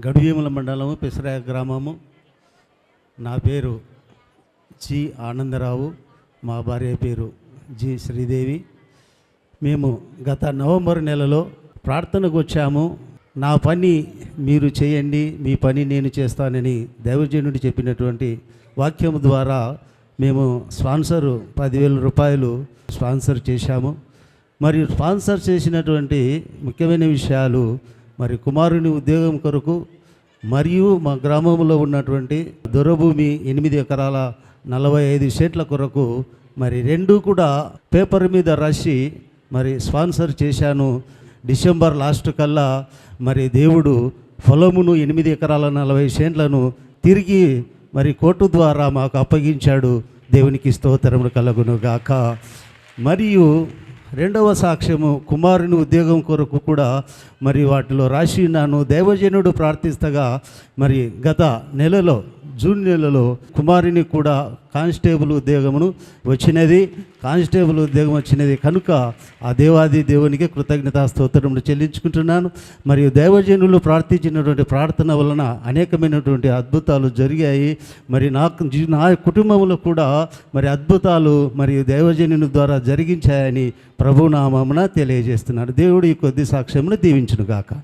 గడివేముల మండలము పెసరాయ గ్రామము. నా పేరు జి ఆనందరావు మా భార్య పేరు జి శ్రీదేవి. మేము గత నవంబర్ నెలలో ప్రార్థనకు వచ్చాము. నా పని మీరు చేయండి మీ పని నేను చేస్తానని దైవజనుడు చెప్పినటువంటి వాక్యం ద్వారా మేము స్పాన్సర్ పదివేల రూపాయలు స్పాన్సర్ చేశాము. మరియు స్పాన్సర్ చేసినటువంటి ముఖ్యమైన విషయాలు మరి కుమారుని ఉద్యోగం కొరకు మరియు మా గ్రామంలో ఉన్నటువంటి దొరభూమి ఎనిమిది ఎకరాల నలభై ఐదు సెట్ల కొరకు మరి రెండు కూడా పేపర్ మీద రాసి మరి స్పాన్సర్ చేశాను. డిసెంబర్ లాస్ట్ కల్లా మరి దేవుడు పొలమును ఎనిమిది ఎకరాల నలభై సెంట్లను తిరిగి మరి కోర్టు ద్వారా మాకు అప్పగించాడు. దేవునికి స్తోత్రములు కలగును గాక మరియు రెండవ సాక్ష్యము కుమారుని ఉద్యోగం కొరకు కూడా మరి వాటిలో రాసి ఉన్నాను దైవజనుడు ప్రార్థిస్తగా మరి గత నెలలో జూన్ నెలలో కుమారిని కూడా కానిస్టేబుల్ ఉద్యోగమును వచ్చినది. కానిస్టేబుల్ ఉద్యోగం వచ్చినది కనుక ఆ దేవాది దేవునికి కృతజ్ఞతా స్తోత్రములు చెల్లించుకుంటున్నాను. మరియు దైవజనులు ప్రార్థించినటువంటి ప్రార్థన వలన అనేకమైనటువంటి అద్భుతాలు జరిగాయి. మరి నాకు నా కుటుంబంలో కూడా మరి అద్భుతాలు మరియు దైవజనుని ద్వారా జరిగించాయని ప్రభునామమున తెలియజేస్తున్నాడు దేవుడు ఈ కొద్ది సాక్ష్యమును దీవించును గాక